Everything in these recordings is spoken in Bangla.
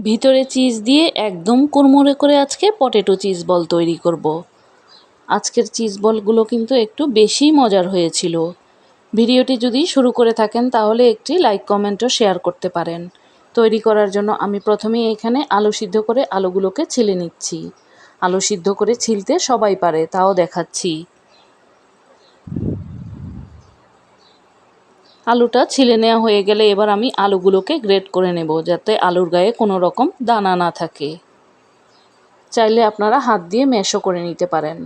ভিতরে চিজ দিয়ে একদম কুড়মুড়ে করে আজকে পটেটো চিজ বল তৈরি করব। আজকের চিজ বলগুলো কিন্তু একটু বেশি মজার হয়েছিল। ভিডিওটি যদি শুরু করে থাকেন তাহলে একটি লাইক কমেন্টও শেয়ার করতে পারেন। তৈরি করার জন্য আমি প্রথমেই এখানে আলু সিদ্ধ করে আলুগুলোকে ছিলে নিচ্ছি। আলু সিদ্ধ করে ছিলতে সবাই পারে, তাও দেখাচ্ছি। আলুটা ছিলে নেওয়া হয়ে গেলে এবার আমি আলুগুলোকে গ্রেট করে নেব যাতে আলুর গায়ে কোনো রকম দানা না থাকে। চাইলে আপনারা হাত দিয়ে ম্যাশও করে নিতে পারেন।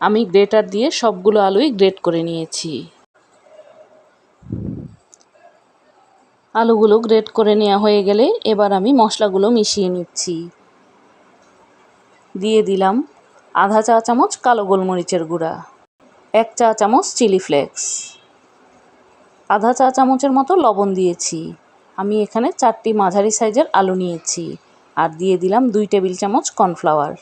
আমি গ্রেটার দিয়ে সবগুলো আলুই গ্রেট করে নিয়েছি। আলুগুলো গ্রেট করে নেওয়া হয়ে গেলে এবার আমি মশলাগুলো মিশিয়ে নিচ্ছি। দিয়ে দিলাম আধা চা চামচ কালো গোলমরিচের গুঁড়া, এক চা চামচ চিলি ফ্লেক্স। আধা চা চামচের মতো লবণ দিয়েছি। আমি এখানে চারটি মাঝারি সাইজের আলু নিয়েছি আর দিয়ে দিলাম দুই টেবিল চামচ কর্নফ্লাওয়ার।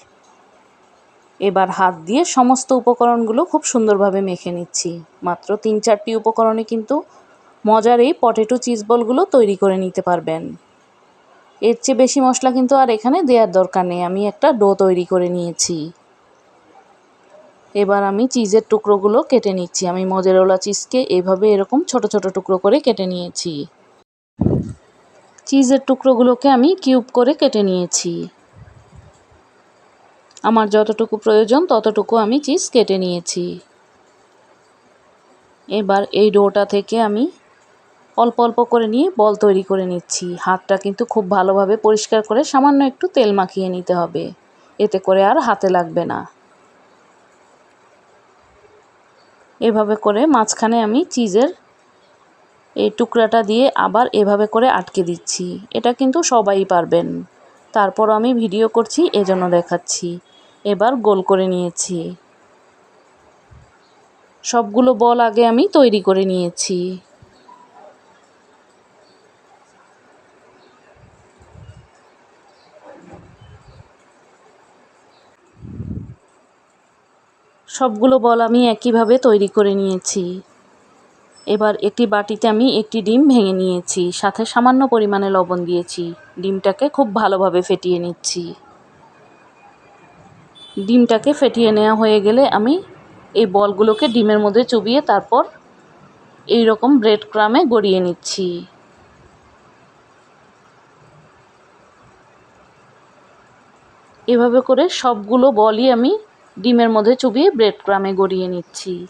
এবার হাত দিয়ে সমস্ত উপকরণগুলো খুব সুন্দরভাবে মেখে নিচ্ছি। মাত্র তিন চারটি উপকরণে কিন্তু মজার এই পটেটো চিজ বলগুলো তৈরি করে নিতে পারবেন। এর চেয়ে বেশি মশলা কিন্তু আর এখানে দেওয়ার দরকার নেই। আমি একটা ডো তৈরি করে নিয়েছি। এবার আমি চিজের টুকরোগুলো কেটে নিচ্ছি। আমি মজেরোলা চিজকে এভাবে এরকম ছোট ছোট টুকরো করে কেটে নিয়েছি। চিজের টুকরোগুলোকে আমি কিউব করে কেটে নিয়েছি। আমার যতটুকু প্রয়োজন ততটুকু আমি চিজ কেটে নিয়েছি। এবার এই ডোটা থেকে আমি অল্প অল্প করে নিয়ে বল তৈরি করে নিচ্ছি। হাতটা কিন্তু খুব ভালোভাবে পরিষ্কার করে সামান্য একটু তেল মাখিয়ে নিতে হবে। এতে করে আর হাতে লাগবে না। এভাবে করে মাঝখানে আমি চিজের এই টুকরাটা দিয়ে আবার এভাবে করে আটকে দিচ্ছি। এটা কিন্তু সবাই পারবেন। তারপর আমি ভিডিও করছি, এজন্য দেখাচ্ছি। এবার গোল করে নিয়েছি। সবগুলো বল আগে আমি তৈরি করে নিয়েছি। সবগুলো বল আমি একইভাবে তৈরি করে নিয়েছি। এবার একটি বাটিতে আমি একটি ডিম ভেঙে নিয়েছি, সাথে সামান্য পরিমাণে লবণ দিয়েছি। ডিমটাকে খুব ভালোভাবে ফেটিয়ে নিচ্ছি। ডিমটাকে ফেটিয়ে নেওয়া হয়ে গেলে আমি এই বলগুলোকে ডিমের মধ্যে চুবিয়ে তারপর এই রকম ব্রেড ক্রামে গড়িয়ে নিচ্ছি। এভাবে করে সবগুলো বলই আমি ডিমের মধ্যে চুবিয়ে ব্রেড ক্রামে গড়িয়ে নিচ্ছি।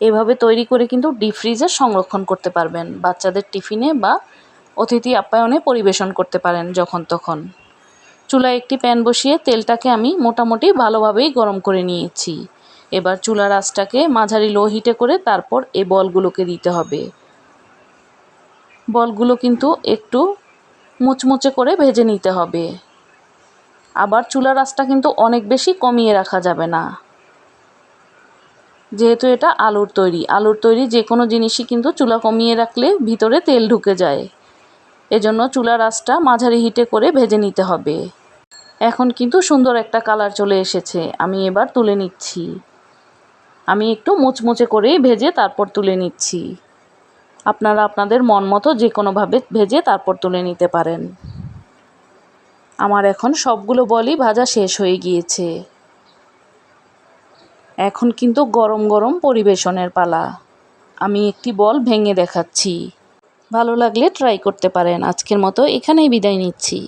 এভাবে তৈরি করে কিন্তু ডিপ ফ্রিজে সংরক্ষণ করতে পারবেন। বাচ্চাদের টিফিনে বা অতিথি আপ্যায়নে পরিবেশন করতে পারেন যখন তখন। চুলায় একটি প্যান বসিয়ে তেলটাকে আমি মোটামুটি ভালোভাবেই গরম করে নিয়েছি। এবার চুলার আঁচটাকে মাঝারি লো হিটে করে তারপর এই বলগুলোকে দিতে হবে। বলগুলো কিন্তু একটু মুচমুচে করে ভেজে নিতে হবে। আবার চুলার আঁচটা কিন্তু অনেক বেশি কমিয়ে রাখা যাবে না। যেহেতু এটা আলুর তৈরি আলুর তৈরি যে কোনো জিনিসই কিন্তু চুলা কমিয়ে রাখলে ভিতরে তেল ঢুকে যায়। এজন্য চুলার আঁচটা মাঝারি হিটে করে ভেজে নিতে হবে। এখন কিন্তু সুন্দর একটা কালার চলে এসেছে, আমি এবার তুলে নিচ্ছি। আমি একটু মুচমুচে করেই ভেজে তারপর তুলে নিচ্ছি। আপনারা আপনাদের মন মতো যে কোনোভাবে ভেজে তারপর তুলে নিতে পারেন। আমার এখন সবগুলো বলই ভাজা শেষ হয়ে গিয়েছে। এখন কিন্তু গরম গরম পরিবেশনের পালা। আমি একটি বল ভেঙে দেখাচ্ছি। ভালো লাগলে ট্রাই করতে পারেন। আজকের মতো এখানেই বিদায় নিচ্ছি।